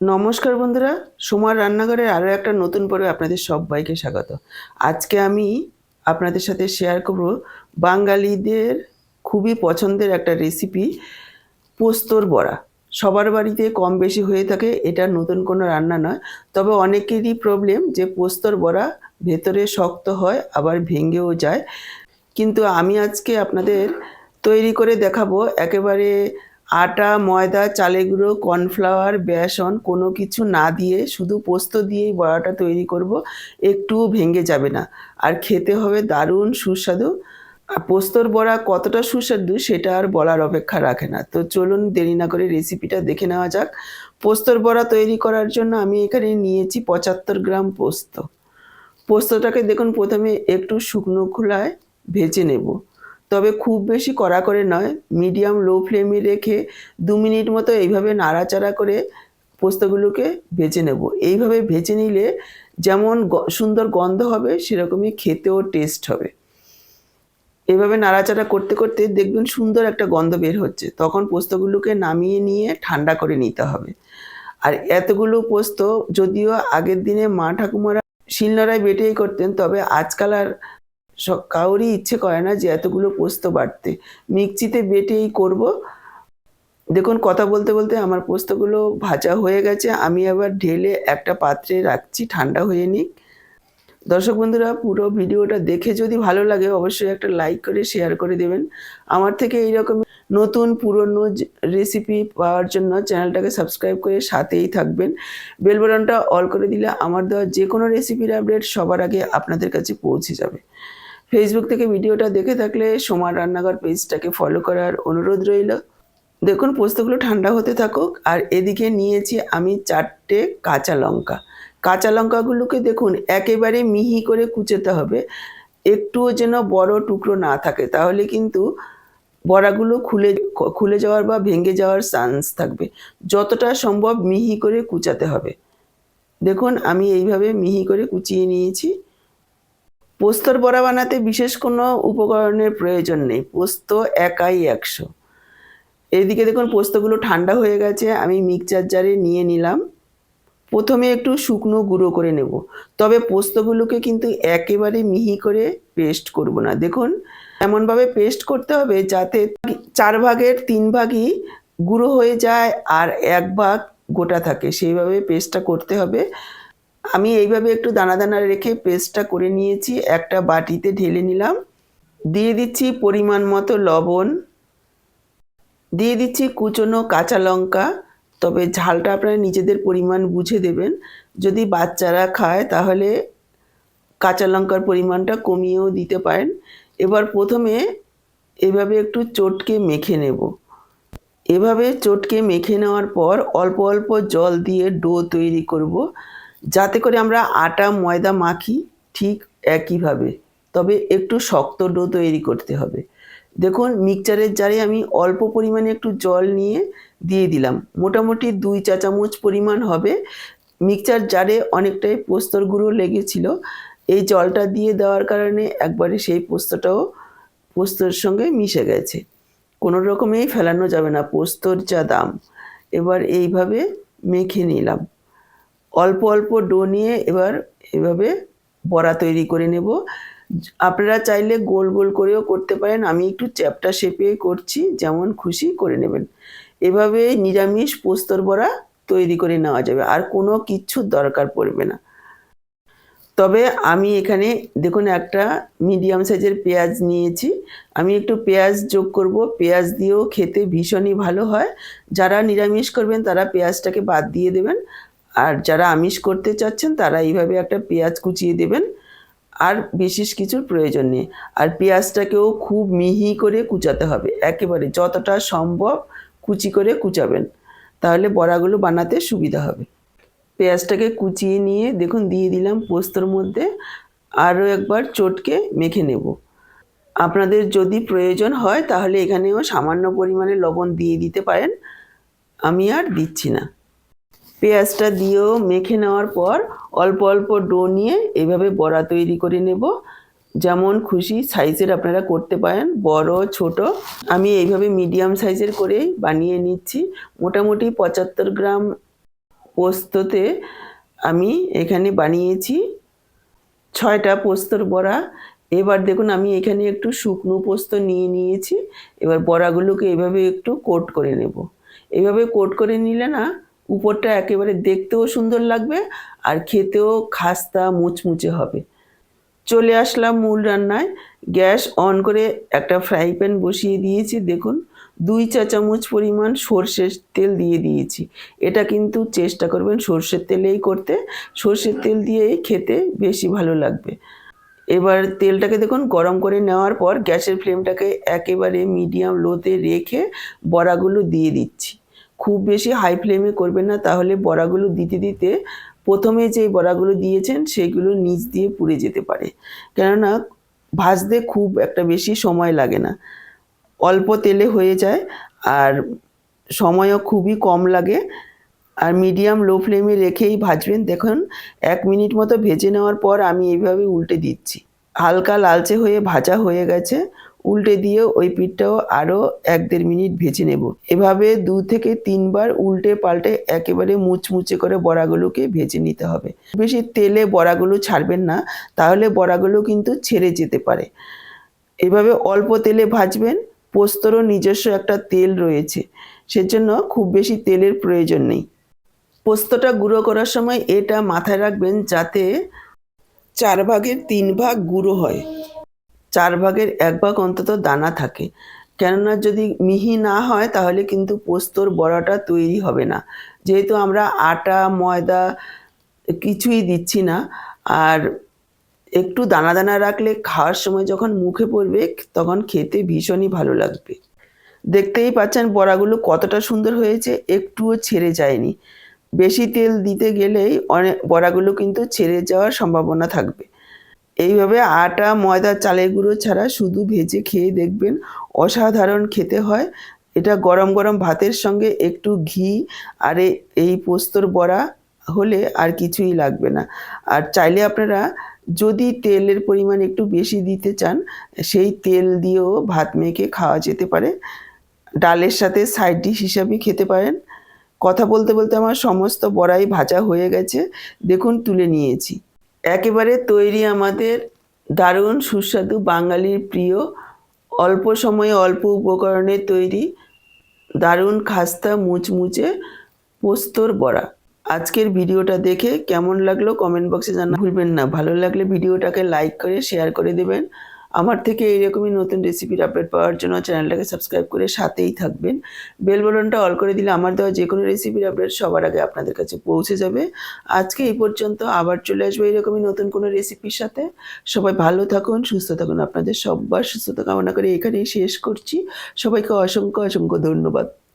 নমস্কার বন্ধুরা, সোমার রান্নাঘরের আরও একটা নতুন পর্বে আপনাদের সবাইকে স্বাগত। আজকে আমি আপনাদের সাথে শেয়ার করব বাঙালিদের খুবই পছন্দের একটা রেসিপি পোস্তর বড়া। সবার বাড়িতে কম বেশি হয়ে থাকে, এটা নতুন কোনো রান্না নয়। তবে অনেকেরই প্রবলেম যে পোস্তর বড়া ভেতরে শক্ত হয়, আবার ভেঙেও যায়। কিন্তু আমি আজকে আপনাদের তৈরি করে দেখাবো একেবারে আটা, ময়দা চালে গুঁড়ো, কর্নফ্লাওয়ার, বেসন কোনো কিছু না দিয়ে শুধু পোস্ত দিয়েই বড়াটা তৈরি করব, একটুও ভেঙে যাবে না। আর খেতে হবে দারুণ সুস্বাদু। আর পোস্তর বড়া কতটা সুস্বাদু সেটা আর বলার অপেক্ষা রাখে না। তো চলুন দেরি না করে রেসিপিটা দেখে নেওয়া যাক। পোস্তর বড়া তৈরি করার জন্য আমি এখানে নিয়েছি পঁচাত্তর গ্রাম পোস্ত। পোস্তটাকে দেখুন, প্রথমে একটু শুকনো খোলায় ভেজে নেব। তবে খুব বেশি কড়া করে নয় মিডিয়াম লো ফ্লেমে রেখে দু মিনিট মতো এইভাবে নাড়াচাড়া করে পোস্তগুলোকে ভেজে নেব। এইভাবে ভেজে নিলে যেমন সুন্দর গন্ধ হবে, সেরকমই খেতেও টেস্ট হবে। এভাবে নাড়াচাড়া করতে করতে দেখবেন সুন্দর একটা গন্ধ বের হচ্ছে। তখন পোস্তগুলোকে নামিয়ে নিয়ে ঠান্ডা করে নিতে হবে। আর এতগুলো পোস্ত যদিও আগের দিনে মা ঠাকুমারা শিলনোড়ায় বেটেই করতেন, তবে আজকাল আর স- কারোরই ইচ্ছে করে না যে এতগুলো পোস্ত বাটতে মিক্সিতে বেটেই করব। দেখুন, কথা বলতে বলতে আমার পোস্তগুলো ভাজা হয়ে গেছে। আমি আবার ঢেলে একটা পাত্রে রাখছি, ঠান্ডা হয়ে নিক। দর্শক বন্ধুরা, পুরো ভিডিওটা দেখে যদি ভালো লাগে, অবশ্যই একটা লাইক করে, শেয়ার করে দেবেন। আমার থেকে এইরকম নতুন, পুরনো রেসিপি পাওয়ার জন্য চ্যানেলটাকে সাবস্ক্রাইব করে সাথেই থাকবেন। বেল অল করে দিলে আমার দেওয়া যে কোনো রেসিপির আপডেট সবার আগে আপনাদের কাছে পৌঁছে যাবে। ফেসবুক থেকে ভিডিওটা দেখে থাকলে সোমার রান্নাঘর পেজটাকে ফলো করার অনুরোধ রইল। দেখুন, পোস্তগুলো ঠান্ডা হতে থাকুক। আর এদিকে নিয়েছি আমি চারটে কাঁচা লঙ্কা। কাঁচা লঙ্কাগুলোকে দেখুন, একেবারে মিহি করে কুচোতে হবে। একটুও যেন বড় টুকরো না থাকে। তাহলে কিন্তু বড়াগুলো খুলে খুলে যাওয়ার বা ভেঙে যাওয়ার চান্স থাকবে। যতটা সম্ভব মিহি করে কুচাতে হবে। দেখুন, আমি এইভাবে মিহি করে কুচিয়ে নিয়েছি। পোস্তর বড়া বানাতে বিশেষ কোনো উপকরণের প্রয়োজন নেই। পোস্ত একাই একশো। এইদিকে দেখুন পোস্তগুলো ঠান্ডা হয়ে গেছে, আমি মিক্সচার জারে নিয়ে নিলাম। প্রথমে একটু শুকনো গুঁড়ো করে নেব। তবে পোস্তগুলোকে কিন্তু একেবারে মিহি করে পেস্ট করব না। দেখুন, এমনভাবে পেস্ট করতে হবে যাতে চার ভাগের তিন ভাগই গুঁড়ো হয়ে যায় আর এক ভাগ গোটা থাকে। সেইভাবে পেস্টটা করতে হবে। আমি এইভাবে একটু দানা দানা রেখে পেস্টটা করে নিয়েছি, একটা বাটিতে ঢেলে নিলাম। দিয়ে দিচ্ছি পরিমাণ মতো লবণ। দিয়ে দিচ্ছি কুচনো কাঁচা লঙ্কা, তবে ঝালটা আপনারা নিজেদের পরিমাণ বুঝে দেবেন। যদি বাচ্চারা খায় তাহলে কাঁচা লঙ্কার পরিমাণটা কমিয়েও দিতে পারেন। এবার প্রথমে এভাবে একটু চটকে মেখে নেব। এভাবে চটকে মেখে নেওয়ার পর অল্প অল্প জল দিয়ে ডো তৈরি করব। যাতে করে আমরা আটা, ময়দা মাখি ঠিক একইভাবে। তবে একটু শক্ত ডো তৈরি করতে হবে। দেখুন, মিক্সচারের জারে আমি অল্প পরিমাণে একটু জল নিয়ে দিয়ে দিলাম। মোটামুটি দুই চা চামচ পরিমাণ হবে। মিক্সচার জারে অনেকটাই পোস্তর গুঁড়ো লেগেছিল। এই জলটা দিয়ে দেওয়ার কারণে একবারে সেই পোস্তটাও পোস্তর সঙ্গে মিশে গেছে। কোনো রকমেই ফেলানো যাবে না, পোস্তর যা দাম। এবার এইভাবে মেখে নিলাম। অল্প অল্প ডো নিয়ে এবার এভাবে বড়া তৈরি করে নেব। আপনারা চাইলে গোল গোল করেও করতে পারেন। আমি একটু চ্যাপটা শেপে করছি, যেমন খুশি করে নেবেন। এভাবে নিরামিষ পোস্তর বড়া তৈরি করে নেওয়া যাবে, আর কোনো কিচ্ছুর দরকার পড়বে না। তবে আমি এখানে দেখুন একটা মিডিয়াম সাইজের পেঁয়াজ নিয়েছি। আমি একটু পেঁয়াজ যোগ করব। পেঁয়াজ দিয়েও খেতে ভীষণই ভালো হয়। যারা নিরামিষ করবেন তারা পেঁয়াজটাকে বাদ দিয়ে দেবেন। আর যারা আমিষ করতে চাচ্ছেন, তারা এইভাবে একটা পেঁয়াজ কুচিয়ে দেবেন। আর বিশেষ কিছুর প্রয়োজন নেই। আর পেঁয়াজটাকেও খুব মিহি করে কুচাতে হবে। একেবারে যতটা সম্ভব কুচি করে কুচাবেন। তাহলে বড়াগুলো বানাতে সুবিধা হবে। পেঁয়াজটাকে কুচিয়ে নিয়ে দেখুন, দিয়ে দিলাম পোস্তর মধ্যে। আরও একবার চটকে মেখে নেব। আপনাদের যদি প্রয়োজন হয়, তাহলে এখানেও সামান্য পরিমাণে লবণ দিয়ে দিতে পারেন। আমি আর দিচ্ছি না। পেঁয়াজটা দিয়েও মেখে নেওয়ার পর অল্প অল্প ডো নিয়ে এইভাবে বড়া তৈরি করে নেব। যেমন খুশি সাইজের আপনারা করতে পারেন, বড়, ছোট। আমি এইভাবে মিডিয়াম সাইজের করেই বানিয়ে নিচ্ছি। মোটামুটি পঁচাত্তর গ্রাম পোস্ততে আমি এখানে বানিয়েছি ছয়টা পোস্তর বড়া। এবার দেখুন আমি এখানে একটু শুকনো পোস্ত নিয়ে নিয়েছি। এবার বড়াগুলোকে এভাবে একটু কোট করে নেব। এভাবে কোট করে নিলে না উপরটা একেবারে দেখতেও সুন্দর লাগবে আর খেতেও খাস্তা মুচমুচে হবে। চলে আসলাম মূল রান্নায়। গ্যাস অন করে একটা ফ্রাই প্যান বসিয়ে দিয়েছি, দেখুন। দুই চা চামচ পরিমাণ সর্ষের তেল দিয়ে দিয়েছি। এটা কিন্তু চেষ্টা করবেন সর্ষের তেলেই করতে। সর্ষের তেল দিয়েই খেতে বেশি ভালো লাগবে। এবার তেলটাকে দেখুন গরম করে নেওয়ার পর গ্যাসের ফ্লেমটাকে একেবারে মিডিয়াম লোতে রেখে বড়াগুলো দিয়ে দিচ্ছি। খুব বেশি হাই ফ্লেমে করবেন না, তাহলে বড়াগুলো দিতে দিতে প্রথমে যে বড়াগুলো দিয়েছেন সেগুলো নিচ দিয়ে পুড়ে যেতে পারে। কেননা ভাজতে খুব একটা বেশি সময় লাগে না। অল্প তেলে হয়ে যায় আর সময়ও খুবই কম লাগে। আর মিডিয়াম লো ফ্লেমে রেখেই ভাজবেন। দেখুন, এক মিনিট মতো ভেজে নেওয়ার পর আমি এইভাবে উল্টে দিচ্ছি। হালকা লালচে হয়ে ভাজা হয়ে গেছে। উল্টে দিয়ে ওই পিঠটাও আরও এক দেড় মিনিট ভেজে নেব। এভাবে দু থেকে তিনবার উল্টে পাল্টে একেবারে মুচমুচে করে বড়াগুলোকে ভেজে নিতে হবে। বেশি তেলে বড়াগুলো ছাড়বেন না, তাহলে বড়াগুলো কিন্তু ছেড়ে যেতে পারে। এভাবে অল্প তেলে ভাজবেন, পোস্তরও নিজস্ব একটা তেল রয়েছে, সেজন্য খুব বেশি তেলের প্রয়োজন নেই। পোস্তটা গুঁড়ো করার সময় এটা মাথায় রাখবেন যাতে চার ভাগের তিন ভাগ গুঁড়ো হয়। চার ভাগের এক ভাগ অন্তত দানা থাকে। কেননা যদি মিহি না হয়, তাহলে কিন্তু পোস্তর বড়াটা তৈরি হবে না। যেহেতু আমরা আটা, ময়দা কিছুই দিচ্ছি না, আর একটু দানা দানা রাখলে খাওয়ার সময় যখন মুখে পড়বে, তখন খেতে ভীষণই ভালো লাগবে। দেখতেই পাচ্ছেন বড়াগুলো কতটা সুন্দর হয়েছে, একটুও ছেড়ে যায়নি। বেশি তেল দিতে গেলেই অনেক বড়াগুলো কিন্তু ছেড়ে যাওয়ার সম্ভাবনা থাকবে। এইভাবে আটা, ময়দা, চালের গুঁড়ো ছাড়া শুধু ভেজে খেয়ে দেখবেন অসাধারণ খেতে হয়। এটা গরম গরম ভাতের সঙ্গে একটু ঘি আর এই পোস্তর বড়া হলে আর কিছুই লাগবে না। আর চাইলে আপনারা যদি তেলের পরিমাণ একটু বেশি দিতে চান, সেই তেল দিয়েও ভাত মেখে খাওয়া যেতে পারে। ডালের সাথে সাইড ডিশ হিসাবে খেতে পারেন। কথা বলতে বলতে আমার সমস্ত বড়াই ভাজা হয়ে গেছে। দেখুন, তুলে নিয়েছি। একেবারে তৈরি আমাদের দারুণ সুস্বাদু বাঙালির প্রিয়, অল্প সময়ে অল্প উপকরণে তৈরি দারুণ খাস্তা মুচমুচে পোস্তর বড়া। আজকের ভিডিওটা দেখে কেমন লাগল কমেন্ট বক্সে জানা ভুলবেন না। ভালো লাগলে ভিডিওটাকে লাইক করে, শেয়ার করে দেবেন। আমার থেকে এইরকমই নতুন রেসিপির আপডেট পাওয়ার জন্য চ্যানেলটাকে সাবস্ক্রাইব করে সাথেই থাকবেন। বেল বটনটা অল করে দিলে আমার দেওয়া যে কোনো রেসিপির আপডেট সবার আগে আপনাদের কাছে পৌঁছে যাবে। আজকে এই পর্যন্ত আবার চলে আসব এরকমই নতুন কোনো রেসিপির সাথে। সবাই ভালো থাকুন, সুস্থ থাকুন। আপনাদের সবার সুস্থতা কামনা করে এখানেই শেষ করছি। সবাইকে অসংখ্য অসংখ্য ধন্যবাদ।